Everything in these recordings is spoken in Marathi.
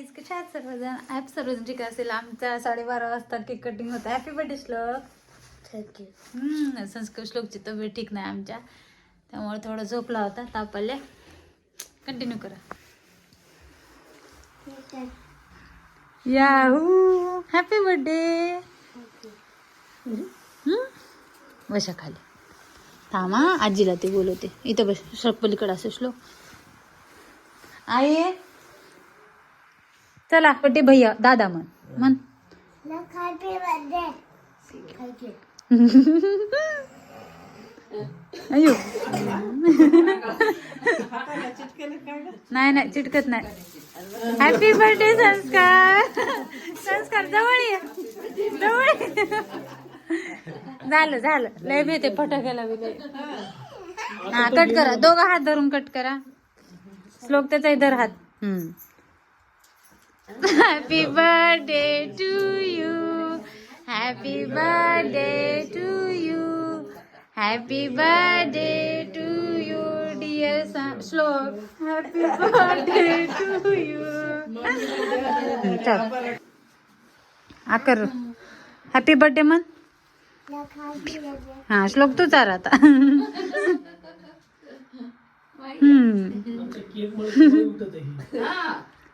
गाईज कशा आहात सर्वजण? ॲप सर्वजण ठीक असेल. आमचा साडेबारा वाजता केक कटिंग होता. Happy birthday Shlok. Thank you hmm, Sanskrit श्लोकची तब्येत ठीक नाही आमच्या. त्यामुळे थोडा झोपला होता. ताप आले कंटिन्यू करा. याहू हॅपी बर्थडे बशा खाली. थांबा आजीला ते बोलवते. इथं बस. सरपलीकडे असं श्लोक. आई चला बड्डे भैया दादा म्हण. म्हण. अयो नाही नाही चिटकत नाही. हॅपी बर्थडे संस्कार. संस्कार जवळ ये. जवळ. झालं झालं. लय भेटे फटाक्याला बी लय. हा कट करा. दोघं हात धरून कट करा. श्लोक त्याचा इधर हात. Happy birthday to you happy birthday to you happy birthday to you dear Shlok happy birthday to you चल आकर हॅपी बर्थडे बर्थडे हा श्लोक तू चार आता. हम्म.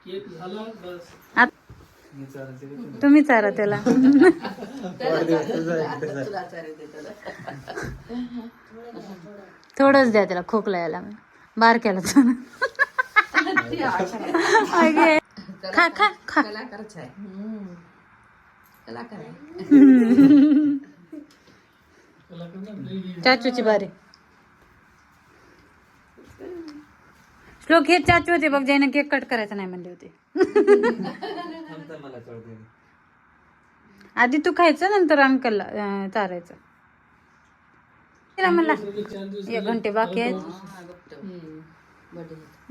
झाला बस. तुम्ही चारा त्याला. थोडंच द्या त्याला खोकला यायला. बारक्याला अगे. खा चाचूची बारी. श्लोक हे चाचू होते बघ ज्याने केक कट करायचा नाही म्हणले होते. आधी तू खायचं नंतर अंकलला अं, चारायचं. तिला म्हणला एक घंटे बाकी आहेत.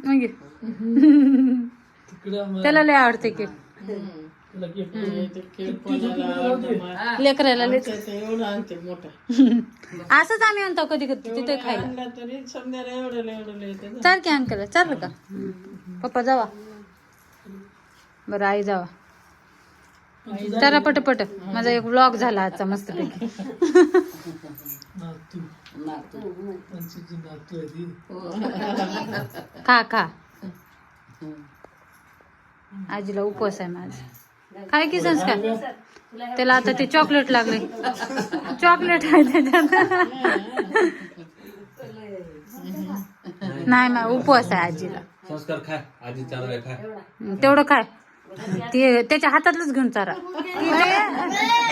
मग ये. तिकडे आम्हाला- त्याला लय आवडते केक लेकरायला लय एवढं आणते मोठा. असंच आम्ही आणतो कधी कधी तिथे खायला. आणला तरी समजायला एवढं एवढं येते ना. चाल की अंकल चाललं का? पप्पा जावा. बरं आई जावा. चला पटपट. माझा एक व्लॉग झाला आजचा मस्तपैकी. नातू. पंचवीसची नातू आहे ती. खा खा. आजीला उपवास आहे माझा. काय की संस्कार? त्याला आता ते चॉकलेट लागले. चॉकलेट आहे त्याच्यात. नाही नाही उपवास आहे आजीला. संस्कार खाय आजी चालू खाय तेवढं काय ते त्याच्या हातातलंच घेऊन चारा.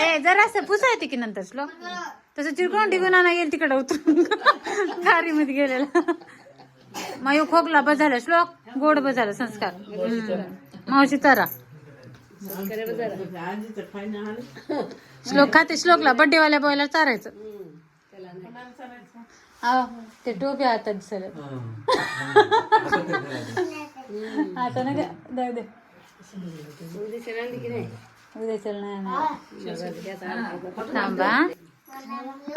ए जरा असं पुसायते की नंतर श्लोक? तसं चिरकून टिकून आणा येईल तिकडे उतरून. मध्ये गेलेला. मायो खोकला बस झाला श्लोक गोड बस झाला संस्कार. मावशी चारा. आलं श्लोक खाते श्लोकला बर्थडे वाल्या बॉयला चारायचं. हा ते टोपी आता दिसलं आता ना जाऊ दे उद्या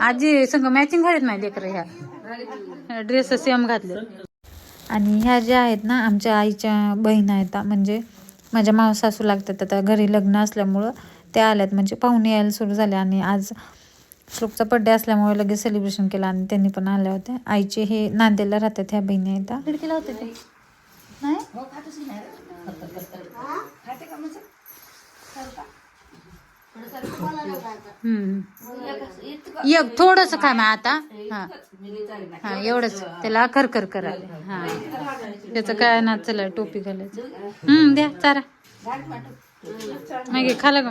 आजी संग मॅचिंग घालत नाही लेकर ह्या. ड्रेस सेम घातले. आणि ह्या ज्या आहेत ना आमच्या आईच्या बहीण आहेत म्हणजे माझ्या माव सासू लागतात आता घरी लग्न असल्यामुळं त्या आल्यात. म्हणजे पाहुणे यायला सुरू झाले आणि आज श्लोकचा बड्डे असल्यामुळे लगेच सेलिब्रेशन केलं आणि त्यांनी पण आल्या होत्या. आईचे हे नांदेडला राहतात ह्या बहिणी आहेत. हा. खिडकीला होते ते. नाही? हम्म. एक थोडस खा मग आता. हा. हा एवढंच. त्याला खरखर करा हा. त्याचं काय ना चला टोपी घालायचं. हम्म द्या चारा. नाही खाला का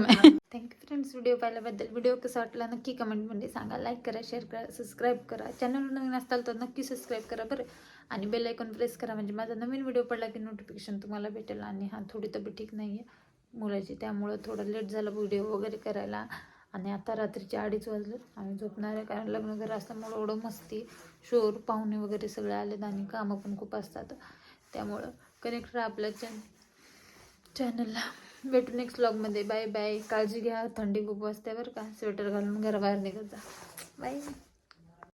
थँक्यू फ्रेंड्स व्हिडिओ पाहिल्याबद्दल व्हिडिओ कसा वाटला नक्की कमेंटमध्ये सांगा. लाईक करा शेअर करा सबस्क्राईब करा. चॅनल नवीन असताल तर नक्की सबस्क्राईब करा बरं. आणि बेल आयकॉन प्रेस करा. म्हणजे माझा नवीन व्हिडिओ पडला की नोटिफिकेशन तुम्हाला भेटेल. आणि हा थोडी तब्येत ठीक नाही आहे मुलाची. त्यामुळं थोडं लेट झालं व्हिडिओ वगैरे करायला. आणि आता रात्रीचे अडीच वाजले आम्ही झोपणार आहे कारण लग्न घर असल्यामुळं एवढं मस्ती शोर पाहुणे वगैरे सगळे आलेत आणि कामं पण खूप असतात. त्यामुळं कनेक्ट राहा आपल्या चॅन चॅनलला भेटू नेक्स्ट ब्लॉगमध्ये बाय बाय काळजी घ्या. थंडी खूप वाजते बरं का. स्वेटर घालून घराबाहेर निघत जा. बाय